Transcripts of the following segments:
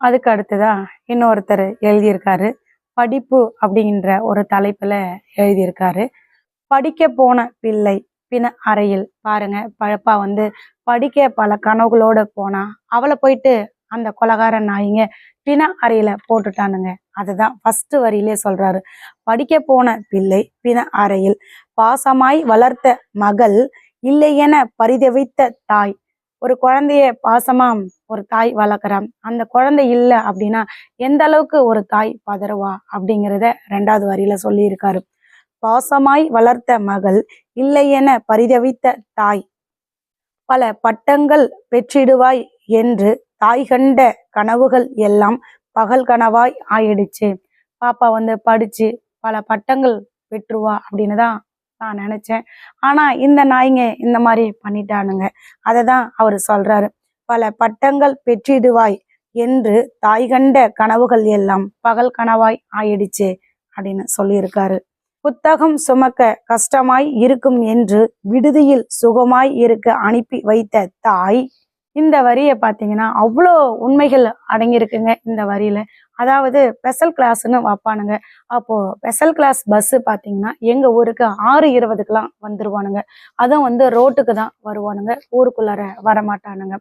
அதுக்கு அடுத்ததா இன்னொருத்தர் எழுதியிருக்காரு. படிப்பு அப்படின்ற ஒரு தலைப்புல எழுதியிருக்காரு. படிக்க போன பிள்ளை பின அறையில் பாருங்க பழப்பா வந்து படிக்க பல கனவுகளோட போனா அவளை போயிட்டு அந்த கொலகார நாயிங்க பிண அறையில போட்டுட்டானுங்க. அதுதான் ஃபர்ஸ்ட் வரியிலே சொல்றாரு. படிக்க போன பிள்ளை பிண அறையில் பாசமாய் வளர்த்த மகள் இல்லையென பரிதவித்த தாய். ஒரு குழந்தைய பாசமா ஒரு தாய் வளர்க்குறான். அந்த குழந்தை இல்லை அப்படின்னா எந்த அளவுக்கு ஒரு தாய் பதறுவா அப்படிங்கிறத ரெண்டாவது வரியில சொல்லியிருக்காரு. பாசமாய் வளர்த்த மகள் இல்லையென பரிதவித்த தாய். பல பட்டங்கள் பெற்றிடுவாய் என்று தாய் கண்ட கனவுகள் எல்லாம் பகல் கனவாய் ஆயிடுச்சு. பாப்பா வந்து படிச்சு பல பட்டங்கள் பெற்றுவா அப்படின்னு தான் நான் நினைச்சேன். ஆனா இந்த நாய்ங்க இந்த மாதிரி பண்ணிட்டானுங்க. அதை தான் அவர் சொல்றாரு. பல பட்டங்கள் பெற்றிடுவாய் என்று தாய் கண்ட கனவுகள் எல்லாம் பகல் கனவாய் ஆயிடுச்சு அப்படின்னு சொல்லியிருக்காரு. புத்தகம் சுமக்க கஷ்டமாய் இருக்கும் என்று விடுதியில் சுகமாய் இருக்க அனுப்பி வைத்த தாய் இந்த வரியை பார்த்தீங்கன்னா அவ்வளோ உண்மைகள் அடங்கியிருக்குங்க இந்த வரியில. அதாவது ஸ்பெஷல் கிளாஸ்ன்னு வைப்பானுங்க. அப்போ ஸ்பெஷல் கிளாஸ் பஸ் பார்த்தீங்கன்னா எங்க ஊருக்கு ஆறு இருபதுக்கெல்லாம் வந்துருவானுங்க. அதுவும் வந்து ரோட்டுக்கு தான் வருவானுங்க. ஊருக்குள்ளார வரமாட்டானுங்க.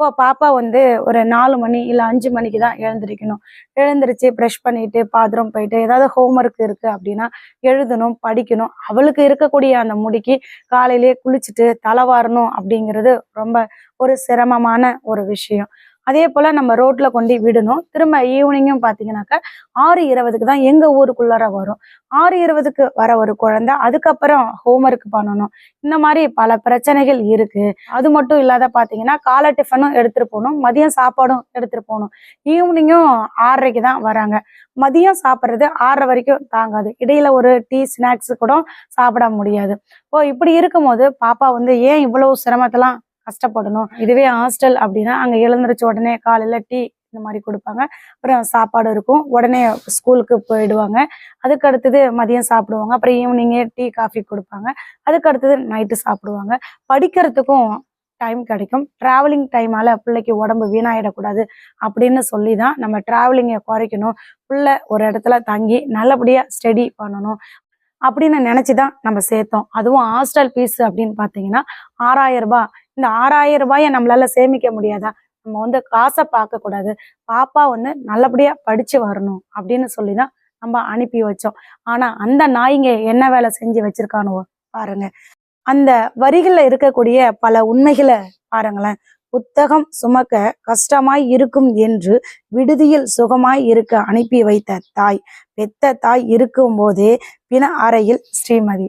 இப்போ பாப்பா வந்து ஒரு நாலு மணி இல்லை அஞ்சு மணிக்கு தான் எழுந்திருக்கணும். எழுந்திருச்சு ப்ரெஷ் பண்ணிட்டு பாத்ரூம் போயிட்டு ஏதாவது ஹோம்ஒர்க் இருக்கு அப்படின்னா எழுதணும் படிக்கணும். அவளுக்கு இருக்கக்கூடிய அந்த முடிக்கு காலையிலேயே குளிச்சுட்டு தலை வாரணும் அப்படிங்கிறது ரொம்ப ஒரு சிரமமான ஒரு விஷயம். அதே போல் நம்ம ரோட்டில் கொண்டு விடணும். திரும்ப ஈவினிங்கும் பார்த்தீங்கன்னாக்கா ஆறு இருபதுக்கு தான் எங்கள் ஊருக்குள்ளார வரும். ஆறு இருபதுக்கு வர ஒரு குழந்தை அதுக்கப்புறம் ஹோம்ஒர்க் பண்ணணும். இந்த மாதிரி பல பிரச்சனைகள் இருக்குது அது மட்டும் இல்லாத பார்த்தீங்கன்னா காலை டிஃபனும் எடுத்துகிட்டு போகணும். மதியம் சாப்பாடும் எடுத்துகிட்டு போகணும். ஈவினிங்கும் ஆறரைக்கு தான் வராங்க. மதியம் சாப்பிட்றது ஆறரை வரைக்கும் தாங்காது. இடையில ஒரு டீ ஸ்நாக்ஸ் கூட சாப்பிட முடியாது. ஓ இப்படி இருக்கும்போது பாப்பா வந்து ஏன் இவ்வளவு சிரமத்தெல்லாம் கஷ்டப்படணும். இதுவே ஹாஸ்டல் அப்படின்னா அங்கே எழுந்திருச்ச உடனே காலையில் டீ இந்த மாதிரி கொடுப்பாங்க. அப்புறம் சாப்பாடு இருக்கும். உடனே ஸ்கூலுக்கு போயிடுவாங்க. அதுக்கு அடுத்தது மதியம் சாப்பிடுவாங்க. அப்புறம் ஈவினிங்கே டீ காஃபி கொடுப்பாங்க. அதுக்கு அடுத்தது நைட்டு சாப்பிடுவாங்க. படிக்கிறதுக்கும் டைம் கிடைக்கும். ட்ராவலிங் டைமால பிள்ளைக்கு உடம்பு வீணாயிடக்கூடாது அப்படின்னு சொல்லி தான் நம்ம ட்ராவலிங்கை குறைக்கணும். பிள்ளை ஒரு இடத்துல தங்கி நல்லபடியாக ஸ்டடி பண்ணணும் அப்படின்னு நினச்சி தான் நம்ம சேர்த்தோம். அதுவும் ஹாஸ்டல் ஃபீஸ் அப்படின்னு பார்த்தீங்கன்னா ஆறாயிரம் ரூபாய் இந்த ஆறாயிரம் ரூபாயை நம்மளால சேமிக்க முடியாதா? நம்ம வந்து காசை பார்க்கக்கூடாது பாப்பா வந்து நல்லபடியா படிச்சு வரணும் அப்படின்னு சொல்லி தான் நம்ம அனுப்பி வச்சோம். ஆனா அந்த நாய்ங்க என்ன வேலை செஞ்சு வச்சிருக்கானோ பாருங்க. அந்த வரிகள்ல இருக்கக்கூடிய பல உண்மைகளை பாருங்களேன். புத்தகம் சுமக்க கஷ்டமாய் இருக்கும் என்று விடுதியில் சுகமாய் இருக்க அனுப்பி வைத்த தாய். பெத்த தாய் இருக்கும் போதே பிண அறையில் ஸ்ரீமதி.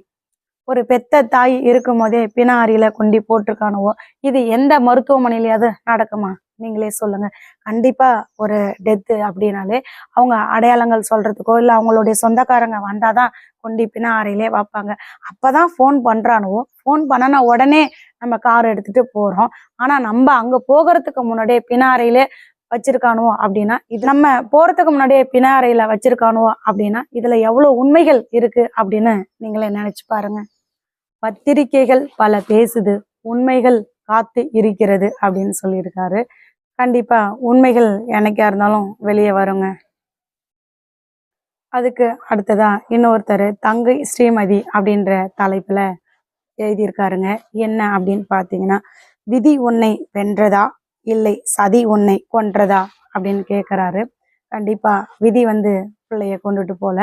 ஒரு பெத்த தாய் இருக்கும் போதே பிண அறையில கொண்டு போட்டிருக்கானுவோ? இது எந்த மருத்துவமனையிலையாவது நடக்குமா? நீங்களே சொல்லுங்க. கண்டிப்பா ஒரு டெத்து அப்படின்னாலே அவங்க அடையாளங்கள் சொல்றதுக்கோ இல்லை அவங்களுடைய சொந்தக்காரங்க வந்தாதான் கொண்டு பிண அறையிலே வைப்பாங்க. அப்பதான் ஃபோன் பண்றானுவோ? ஃபோன் பண்ணனா உடனே நம்ம கார் எடுத்துட்டு போறோம். ஆனா நம்ம அங்க போகிறதுக்கு முன்னாடியே பிண அறையிலே வச்சிருக்கானுவோ அப்படின்னா இது நம்ம போறதுக்கு முன்னாடியே பினாரையில அறையில வச்சிருக்கானுவோ அப்படின்னா இதுல எவ்வளவு உண்மைகள் இருக்கு அப்படின்னு நீங்களே நினைச்சு பாருங்க. பத்திரிக்கைகள் பல பேசுது உண்மைகள் காத்து இருக்கிறது அப்படின்னு சொல்லியிருக்காரு. கண்டிப்பா உண்மைகள் என்னைக்கா இருந்தாலும் வெளியே வருங்க. அதுக்கு அடுத்ததா இன்னொருத்தர் தங்கை ஸ்ரீமதி அப்படின்ற தலைப்புல எழுதியிருக்காருங்க. என்ன அப்படின்னு பார்த்தீங்கன்னா விதி உன்னை வென்றதா இல்லை சதி உன்னை கொன்றதா அப்படின்னு கேட்குறாரு கண்டிப்பா விதி வந்து பிள்ளைய கொண்டுட்டு போல.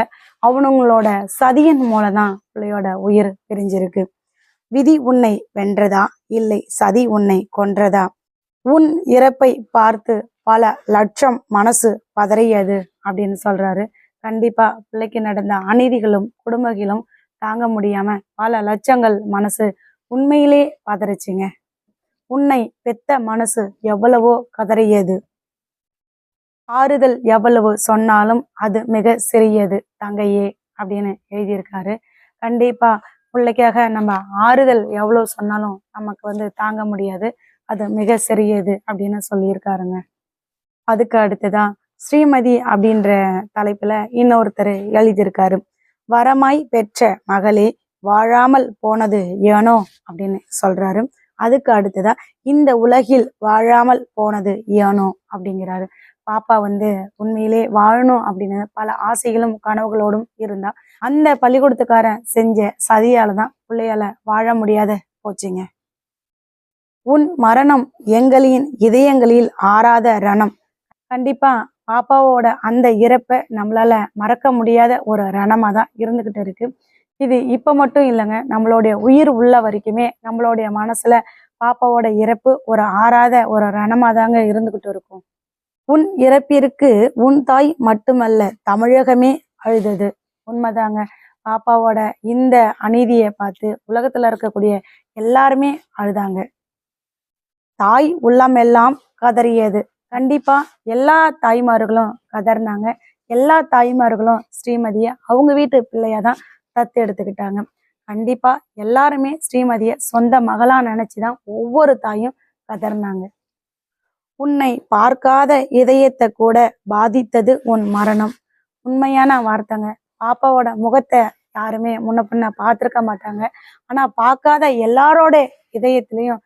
அவனுங்களோட சதியின் மூலம் தான் பிள்ளையோட உயிர் பிரிஞ்சிருக்கு. விதி உன்னை வென்றதா? இல்லை சதி உன்னை கொன்றதா? உன் இறப்பை பார்த்து பல லட்சம் மனசு பதறியது அப்படின்னு சொல்றாரு. கண்டிப்பா பிள்ளைக்கு நடந்த அநீதிகளும் குடும்பங்களும் தாங்க முடியாம பல லட்சங்கள் மனசு உண்மையிலே பதறிச்சிங்க. உன்னை பெத்த மனசு எவ்வளவோ கதறியது. ஆறுதல் எவ்வளவு சொன்னாலும் அது மிக சிறியது. தங்கையே அப்படின்னு எழுதியிருக்காரு. கண்டிப்பா பிள்ளைக்காக நம்ம ஆறுதல் எவ்வளவு சொன்னாலும் நமக்கு வந்து தாங்க முடியாது. அது மிக சிறியது அப்படின்னு சொல்லியிருக்காருங்க. அதுக்கு அடுத்துதான் ஸ்ரீமதி அப்படின்ற தலைப்புல இன்னொருத்தர் எழுதியிருக்காரு. வரமாய் பெற்ற மகளே வாழாமல் போனது ஏனோ? அப்படின்னு சொல்றாரு. அதுக்கு அடுத்ததா இந்த உலகில் வாழாமல் போனது ஏனோ? அப்படிங்கிறாரு. பாப்பா வந்து உண்மையிலே வாழணும் அப்படின்னு பல ஆசைகளும் கனவுகளோடும் இருந்தா அந்த பள்ளிக்கூடத்துக்காரன் செஞ்ச சதியால தான் பிள்ளையால வாழ முடியாத போச்சுங்க. உன் மரணம் எங்களின் இதயங்களில் ஆறாத ரணம். கண்டிப்பா பாப்பாவோட அந்த இறப்பை நம்மளால மறக்க முடியாத ஒரு ரணமா தான் இருந்துகிட்டு இருக்கு. இது இப்ப மட்டும் இல்லைங்க நம்மளுடைய உயிர் உள்ள வரைக்குமே நம்மளுடைய மனசுல பாப்பாவோட இறப்பு ஒரு ஆறாத ஒரு ரணமா தாங்க இருந்துகிட்டு இருக்கும். உன் இறப்பிற்கு உன் தாய் மட்டுமல்ல தமிழகமே அழுதது. உண்மைதாங்க. பாப்பாவோட இந்த அநீதியை பார்த்து உலகத்துல இருக்கக்கூடிய எல்லாருமே அழுதாங்க. தாய் உள்ளம் எல்லாம் கதறியது. கண்டிப்பா எல்லா தாய்மார்களும் கதறினாங்க. எல்லா தாய்மார்களும் ஸ்ரீமதியை அவங்க வீட்டு பிள்ளையா தான் தத்து எடுத்துக்கிட்டாங்க. கண்டிப்பா எல்லாருமே ஸ்ரீமதிய சொந்த மகளா நினைச்சுதான் ஒவ்வொரு தாயும் கதறினாங்க. உன்னை பார்க்காத இதயத்தை கூட பாதித்தது உன் மரணம். உண்மையான வார்த்தைங்க. பாப்பாவோட முகத்தை யாருமே முன்ன பின்ன பார்த்துருக்க மாட்டாங்க. ஆனா பார்க்காத எல்லாரோட இதயத்திலையும்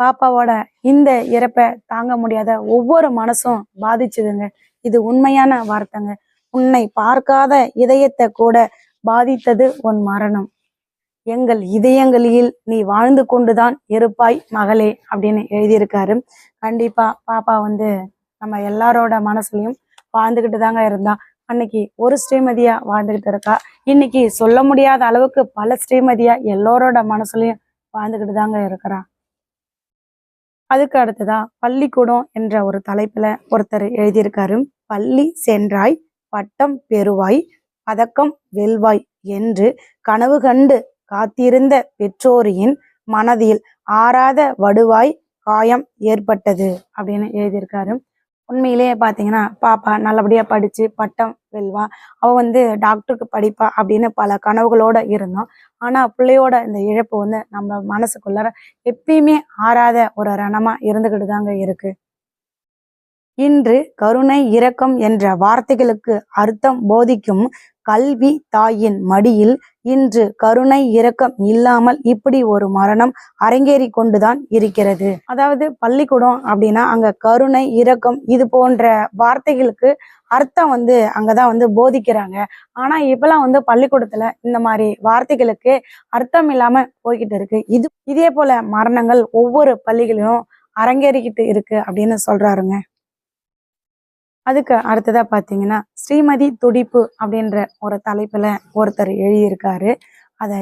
பாப்பாவோட இந்த இறப்பை தாங்க முடியாத ஒவ்வொரு மனசும் பாதிச்சதுங்க. இது உண்மையான வார்த்தைங்க. உன்னை பார்க்காத இதயத்தை கூட பாதித்தது உன் மரணம். எங்கள் இதயங்களில் நீ வாழ்ந்து கொண்டுதான் இருப்பாய் மகளே அப்படின்னு எழுதியிருக்காரு. கண்டிப்பா பாப்பா வந்து நம்ம எல்லாரோட மனசுலையும் வாழ்ந்துகிட்டு தாங்க இருந்தா. அன்னைக்கு ஒரு ஸ்ரீமதியா வாழ்ந்துகிட்டு இருக்கா. இன்னைக்கு சொல்ல முடியாத அளவுக்கு பல ஸ்ரீமதியா எல்லோரோட மனசுலையும் வாழ்ந்துகிட்டு தாங்க இருக்கிறா. அதுக்கு அடுத்ததா பள்ளிக்கூடம் என்ற ஒரு தலைப்புல ஒருத்தர் எழுதியிருக்காரு. பள்ளி சென்றாய் பட்டம் பெறுவாய் பதக்கம் வெல்வாய் என்று கனவு கண்டு காத்திருந்த பெற்றோரின் மனதில் ஆறாத வடுவாய் காயம் ஏற்பட்டது அப்படின்னு எழுதியிருக்காரு. உண்மையிலேயே பார்த்தீங்கன்னா பாப்பா நல்லபடியா படிச்சு பட்டம் வெல்வா. அவ வந்து டாக்டருக்கு படிப்பா அப்படின்னு பல கனவுகளோட இருந்தோம். ஆனா பிள்ளையோட இந்த இழப்பு வந்து நம்ம மனசுக்குள்ளார எப்பயுமே ஆறாத ஒரு ரணமா இருந்துக்கிட்டு தாங்க இருக்கு. இன்று கருணை இரக்கம் என்ற வார்த்தைகளுக்கு அர்த்தம் போதிக்கும் கல்வி தாயின் மடியில் இன்று கருணை இரக்கம் இல்லாமல் இப்படி ஒரு மரணம் அரங்கேறி கொண்டுதான் இருக்கிறது. அதாவது பள்ளிக்கூடம் அப்படின்னா அங்க கருணை இரக்கம் இது போன்ற வார்த்தைகளுக்கு அர்த்தம் வந்து அங்கதான் வந்து போதிக்கிறாங்க. ஆனா இப்பெல்லாம் வந்து பள்ளிக்கூடத்துல இந்த மாதிரி வார்த்தைகளுக்கு அர்த்தம் இல்லாம போய்கிட்டு இருக்கு. இது இதே போல மரணங்கள் ஒவ்வொரு பள்ளிகளிலும் அரங்கேறிக்கிட்டு இருக்கு அப்படின்னு சொல்றாருங்க. அதுக்கு அடுத்ததாக பார்த்தீங்கன்னா ஸ்ரீமதி துடிப்பு அப்படின்ற ஒரு தலைப்பில் ஒருத்தர் எழுதியிருக்காரு. அதை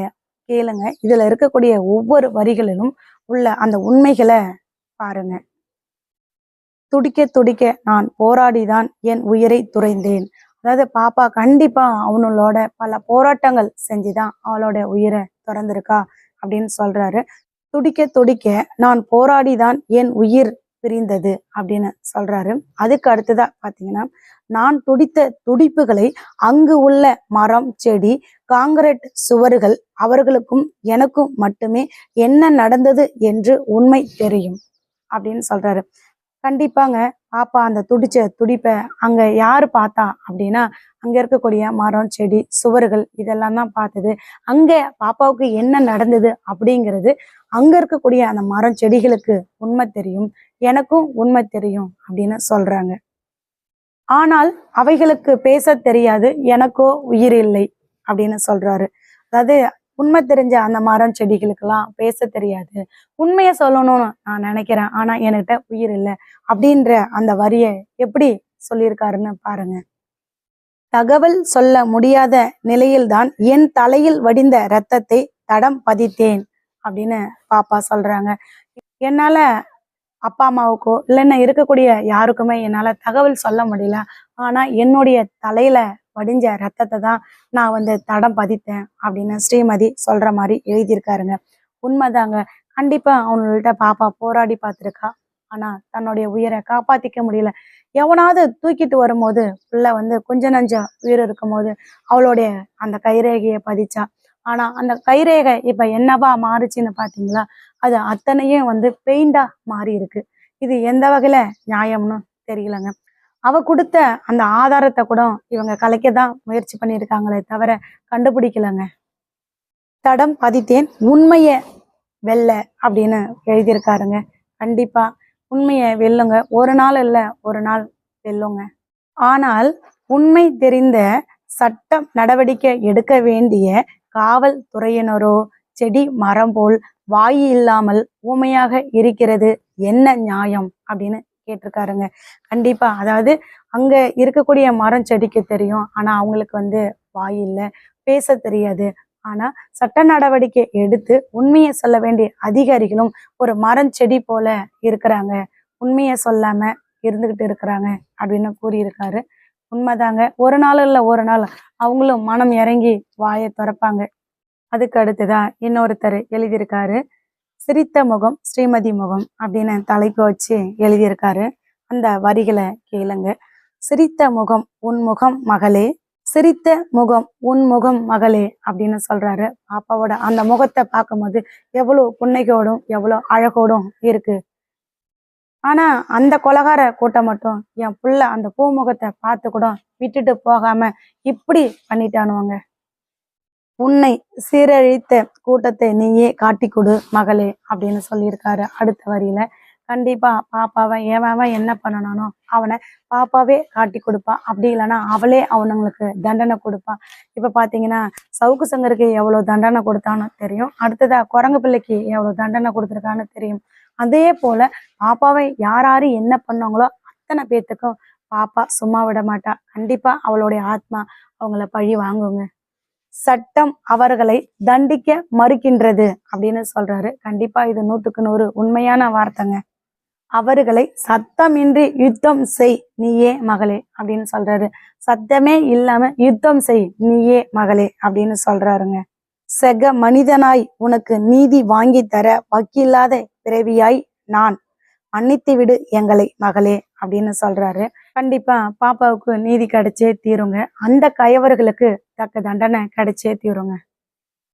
கேளுங்க. இதில் இருக்கக்கூடிய ஒவ்வொரு வரிகளிலும் உள்ள அந்த உண்மைகளை பாருங்க. துடிக்க துடிக்க நான் போராடிதான் என் உயிரை துறைந்தேன். அதாவது பாப்பா கண்டிப்பா அவனோட பல போராட்டங்கள் செஞ்சுதான் அவளோட உயிரை துறந்திருக்கா அப்படின்னு சொல்றாரு. துடிக்க துடிக்க நான் போராடிதான் என் உயிர் பிரிந்தது அப்படின்னு சொல்றாரு. அதுக்கு அடுத்ததா பாத்தீங்கன்னா நான் துடித்த துடிப்புகளை அங்கு உள்ள மரம் செடி காங்கிரீட் சுவர்கள் அவர்களுக்கும் எனக்கும் மட்டுமே என்ன நடந்தது என்று உண்மை தெரியும் அப்படின்னு சொல்றாரு. கண்டிப்பாங்க பாப்பா அந்த துடிச்ச துடிப்பை அங்க யாரு பார்த்தா அப்படின்னா அங்கே இருக்கக்கூடிய மரம் செடி சுவர்கள் இதெல்லாம் தான் பார்த்தது. அங்கே பாப்பாவுக்கு என்ன நடந்தது அப்படிங்கிறது அங்கே இருக்கக்கூடிய அந்த மரம் செடிகளுக்கு உண்மை தெரியும் எனக்கும் உண்மை தெரியும் அப்படின்னு சொல்கிறாங்க ஆனால் அவைகளுக்கு பேச தெரியாது எனக்கோ உயிர் இல்லை அப்படின்னு சொல்றாரு. அதாவது உண்மை தெரிஞ்ச அந்த மரம் செடிகளுக்கெல்லாம் பேச தெரியாது. உண்மையை சொல்லணும்னு நான் நினைக்கிறேன் ஆனா என்கிட்ட உயிர் இல்லை அப்படின்ற அந்த வரியை எப்படி சொல்லியிருக்காருன்னு பாருங்க. தகவல் சொல்ல முடியாத நிலையில்தான் என் தலையில் வடிந்த ரத்தத்தை தடம் பதித்தேன் அப்படின்னு பாப்பா சொல்றாங்க. என்னால அப்பா அம்மாவுக்கோ இல்லைன்னா இருக்கக்கூடிய யாருக்குமே என்னால தகவல் சொல்ல முடியல. ஆனா என்னுடைய தலையில வடிஞ்ச ரத்தத்தை தான் நான் வந்து தடம் பதித்தேன் அப்படின்னு ஸ்ரீமதி சொல்ற மாதிரி எழுதியிருக்காருங்க. உண்மைதாங்க. கண்டிப்பா அவங்கள்ட்ட பாப்பா போராடி பார்த்துருக்கா. ஆனா தன்னுடைய உயிரை காப்பாத்திக்க முடியல. எவனாவது தூக்கிட்டு வரும்போது பிள்ளை வந்து கொஞ்ச நஞ்ச உயிர் இருக்கும்போது அவளுடைய அந்த கைரேகையை பதிச்சா. ஆனா அந்த கைரேகை இப்ப என்னவா மாறுச்சுன்னு பாத்தீங்களா? அது அத்தனையும் வந்து பெயிண்டா மாறி இருக்கு இது எந்த வகையில நியாயம்னு தெரியலங்க. அவ கொடுத்த அந்த ஆதாரத்தை கூட இவங்க கலைக்க தான் முயற்சி பண்ணியிருக்காங்களே தவிர கண்டுபிடிக்கலங்க. தடம் பதித்தேன் உண்மைய வெல்ல அப்படின்னு எழுதியிருக்காருங்க. கண்டிப்பா உண்மையை வெல்லுங்க. ஒரு நாள் இல்லை ஒரு நாள் வெல்லுங்க. ஆனால் உண்மை தெரிந்த சட்டம் நடவடிக்கை எடுக்க வேண்டிய காவல்துறையினரோ செடி மரம் போல் வாய் இல்லாமல் ஊமையாக இருக்கிறது என்ன நியாயம் அப்படின்னு கேட்டிருக்காருங்க. கண்டிப்பா அதாவது அங்க இருக்கக்கூடிய மரம் செடிக்கு தெரியும். ஆனா அவங்களுக்கு வந்து வாய் இல்லை பேச தெரியாது. ஆனா சட்ட நடவடிக்கை எடுத்து உண்மையை சொல்ல வேண்டிய அதிகாரிகளும் ஒரு மரம் செடி போல இருக்கிறாங்க. உண்மையை சொல்லாம இருந்துகிட்டு இருக்கிறாங்க அப்படின்னு கூறியிருக்காரு. உண்மைதாங்க. ஒரு நாள் இல்லை ஒரு நாள் அவங்களும் மனம் இறங்கி வாயை திறப்பாங்க. அதுக்கு அடுத்துதான் இன்னொருத்தர் எழுதியிருக்காரு. சிரித்த முகம் ஸ்ரீமதி முகம் அப்படின்னு தலைப்பு வச்சு எழுதியிருக்காரு. அந்த வரிகளை கேளுங்க. சிரித்த முகம் உன் முகம் மகளே சிரித்த முகம் உன் முகம் மகளே அப்படின்னு சொல்றாரு பாப்பாவோட. அந்த முகத்தை பார்க்கும்போது எவ்வளவு புன்னைக்கோடும் எவ்வளவு அழகோடும் இருக்கு. ஆனா அந்த கொலகார கூட்டம் மட்டும் என் புள்ள அந்த பூமுகத்தை பார்த்து கூட விட்டுட்டு போகாம இப்படி பண்ணிட்டானுவாங்க. உன்னை சீரழித்த கூட்டத்தை நீயே காட்டி கொடு மகளே அப்படின்னு சொல்லியிருக்காரு அடுத்த வரியில. கண்டிப்பா பாப்பாவை ஏவாவ என்ன பண்ணணும் அவனை பாப்பாவே காட்டி கொடுப்பா அப்படி இல்லைன்னா அவளே அவனுங்களுக்கு தண்டனை கொடுப்பான். இப்ப பாத்தீங்கன்னா சவுக்கு சங்கருக்கு எவ்வளவு தண்டனை கொடுத்தானோ தெரியும். அடுத்ததா குரங்கு பிள்ளைக்கு எவ்வளவு தண்டனை கொடுத்துருக்கான்னு தெரியும். அதே போல பாப்பாவை யார் யாரு என்ன பண்ணாங்களோ அத்தனை பேத்துக்கும் பாப்பா சும்மா விட மாட்டா. கண்டிப்பா அவளுடைய ஆத்மா அவங்கள பழி வாங்குங்க. சட்டம் அவர்களை தண்டிக்க மறுக்கின்றது அப்படின்னு சொல்றாரு. கண்டிப்பா இது நூத்துக்கு நூறு உண்மையான வார்த்தைங்க. அவர்களை சத்தமின்றி யுத்தம் செய் நீயே மகளே அப்படின்னு சொல்றாரு. சத்தமே இல்லாம யுத்தம் செய் நீயே மகளே அப்படின்னு சொல்றாருங்க. செக மனிதனாய் உனக்கு நீதி வாங்கி தர வக்கில்லாத பிறவியாய் நான். மன்னித்து விடு எங்களை மகளே அப்படின்னு சொல்றாரு. கண்டிப்பா பாப்பாவுக்கு நீதி கிடைச்சே தீருங்க. அந்த கயவர்களுக்கு தக்க தண்டனை கிடைச்சே தீருங்க.